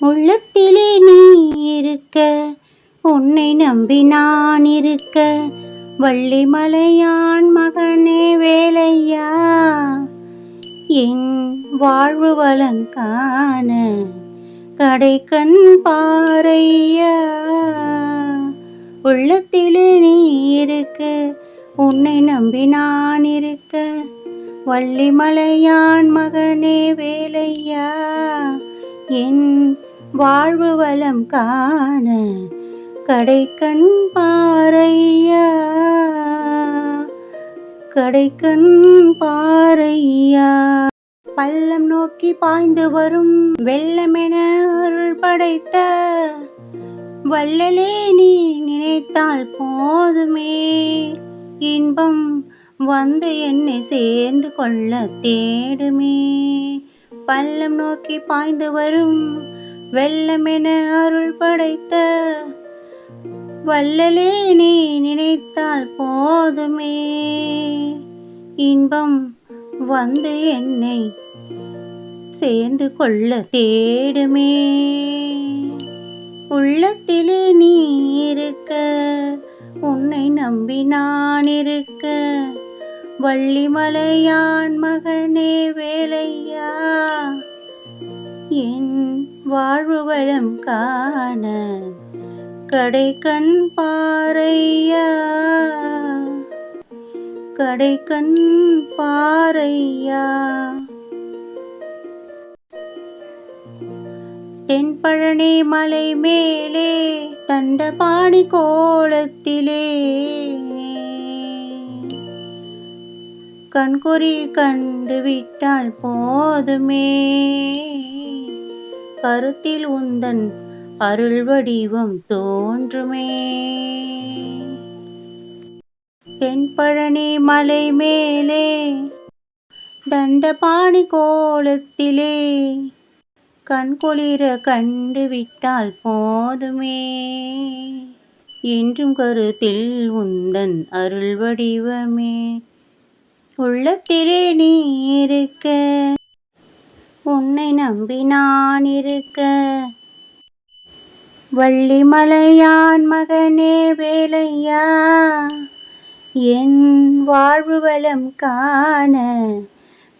உள்ளத்திலே நீ இருக்க உன்னை நம்பி நான் இருக்க. வள்ளிமலையான் மகனே வேலையா? என் வாழ்வு வளங்கான கடைக்கண் பாறையா? உள்ளத்திலே நீ இருக்க உன்னை நம்பி நான் இருக்க. வள்ளிமலையான் மகனே வேலையா? என் வாழ்வு வளம் காண கடைக்கண் பாறையா? கடைக்கண் பாறையா? பள்ளம் நோக்கி பாய்ந்து வரும் வெள்ளமென அருள் படைத்த வள்ளலே நீ நினைத்தால் போதுமே. இன்பம் வந்து என்னை சேர்ந்து கொள்ள தேடுமே. பள்ளம் நோக்கி பாய்ந்து வரும் வெள்ளமென அருள் படைத்த வள்ளலே நீ நினைத்தால் போதுமே. இன்பம் வந்து என்னை சேர்ந்து கொள்ள தேடுமே. உள்ளத்திலே நீ இருக்க உன்னை நம்பி நான் இருக்க. வள்ளிமலையான் மகனே வேலையா என் வாழ்வு வளம் காண கடை கண் பாறையா? கடை கண் பாறையா தென்பழனி மலை மேலே தண்டபாணி கோலத்திலே கண்குறி கண்டு விட்டால் போதுமே. கருத்தில் உந்தன் அருள் வடிவம் தோன்றுமே. தென்பழனி மலை மேலே தண்டபாணி கோலத்திலே கண்குளிர கண்டு விட்டால் போதுமே. என்றும் கருத்தில் உந்தன் அருள் வடிவமே. உள்ளத்திலே நீ இருக்க உன்னை நம்பி நான் இருக்க வள்ளிமலையான் மகனே வேலையா. என் வாழ்வு வளம் காண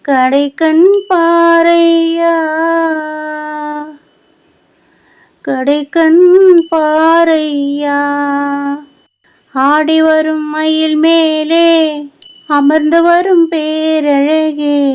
கடைக்கண் பாறையா. கடைக்கண் பாறையா. ஆடி வரும் மயில் மேலே அமர்ந்து வரும் பேரழகே.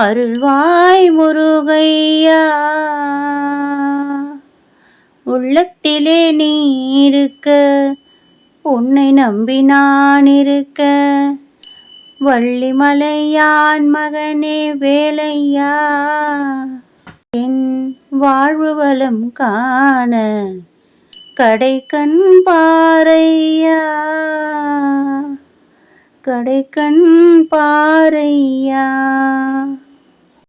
அருள்வாய் முருகையா. உள்ளத்திலே நீ இருக்க உன்னை நம்பி நான் இருக்க வள்ளிமலையான் மகனே வேலையா. என் வாழ்வு வளம் காண கடை கண் பாறையா. கடை கண் பாறையா.